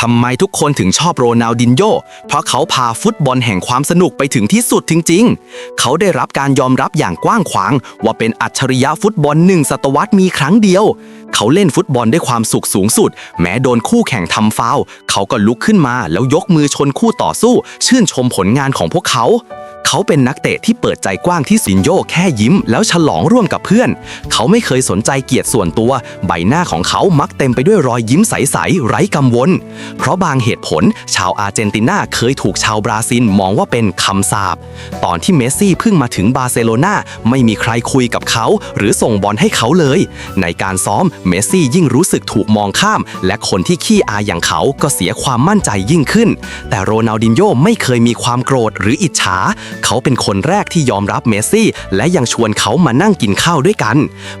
ทำไมทุกคนถึงชอบโรนัลดินโญเพราะเขาพาฟุตบอลแห่งความสนุกไปถึงที่สุดจริงๆ เขาได้รับการยอมรับอย่างกว้างขวาง ว่าเป็นอัจฉริยะฟุตบอลหนึ่งศตวรรษมีครั้งเดียว เขาเล่นฟุตบอลด้วยความสุขสูงสุด แม้โดนคู่แข่งทำฟาวเขาก็ลุกขึ้นมาแล้วยกมือชนคู่ต่อสู้ ชื่นชมผลงานของพวกเขา เขาเป็นนักเตะที่เปิดใจกว้างที่สินโยแค่ยิ้ม แล้วฉลองร่วมกับเพื่อน เขาไม่เคยสนใจเกียรติส่วนตัว ใบหน้าของเขามักเต็มไปด้วยรอยยิ้มใสๆไร้กังวล เพราะบางเหตุผลชาวอาร์เจนตินาเคยถูกชาวบราซิลมองว่าเป็นคำสาปตอนที่เมสซี่เพิ่งมาถึงบาร์เซโลนาไม่มีใครคุยกับเขา หรือส่งบอลให้เขาเลย ในการซ้อมเมสซี่ยิ่งรู้สึกถูกมองข้าม และคนที่ขี้อายอย่างเขาก็เสียความมั่นใจยิ่งขึ้น แต่โรนัลดินโญ่ไม่เคยมีความโกรธหรืออิจฉาเขาเป็นคนแรกที่ยอมรับเมสซี่ และยังชวนเขามานั่งกินข้าวด้วยกัน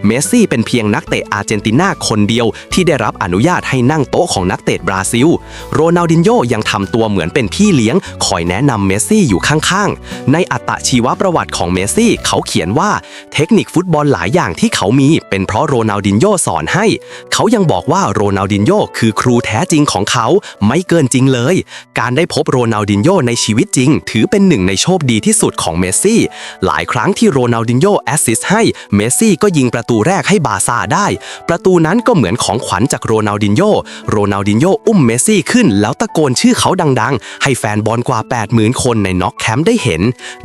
เมสซี่เป็นเพียงนักเตะอาร์เจนตินาคนเดียวที่ได้รับอนุญาตให้นั่งโต๊ะของนักเตะบราซิล โรนัลดินโญ่ยังทำตัวเหมือนเป็นพี่เลี้ยง คอยแนะนำเมสซี่อยู่ข้างๆ ในอัตชีวประวัติของเมสซี่ เขาเขียนว่าเทคนิคฟุตบอลหลายอย่างที่เขามี เป็นเพราะโรนัลดินโญ่สอนให้ เขายังบอกว่าโรนัลดินโญ่คือครูแท้จริงของเขาไม่เกินจริงเลย การได้พบโรนัลดินโญ่ในชีวิตจริง ถือเป็นหนึ่งในโชคดีที่สุดของเมสซี่ หลายครั้งที่โรนัลดินโญแอสซิสให้เมสซี่ก็ยิงประตูแรกให้บาซ่าได้ ประตูนั้นก็เหมือนของขวัญจากโรนัลดินโญโรนัลดินโญอุ้มเมสซี่ขึ้น แล้วตะโกนชื่อเขาดังๆ ให้แฟนบอลกว่า 80,000 คนในน็อกแคมป์ได้เห็น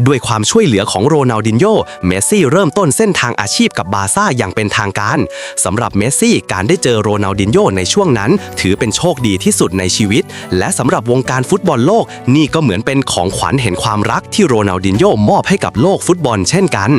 ด้วยความช่วยเหลือของโรนัลดินโญเมสซี่เริ่มต้นเส้นทางอาชีพกับบาซ่าอย่างเป็นทางการสำหรับเมสซี่การได้เจอโรนัลดินโญในช่วงนั้น ถือเป็นโชคดีที่สุดในชีวิต และสำหรับวงการฟุตบอลโลกนี่ก็เหมือนเป็นของขวัญเห็นความรักที่โรนัลดินโย่มอบให้กับโลกฟุตบอลเช่นกัน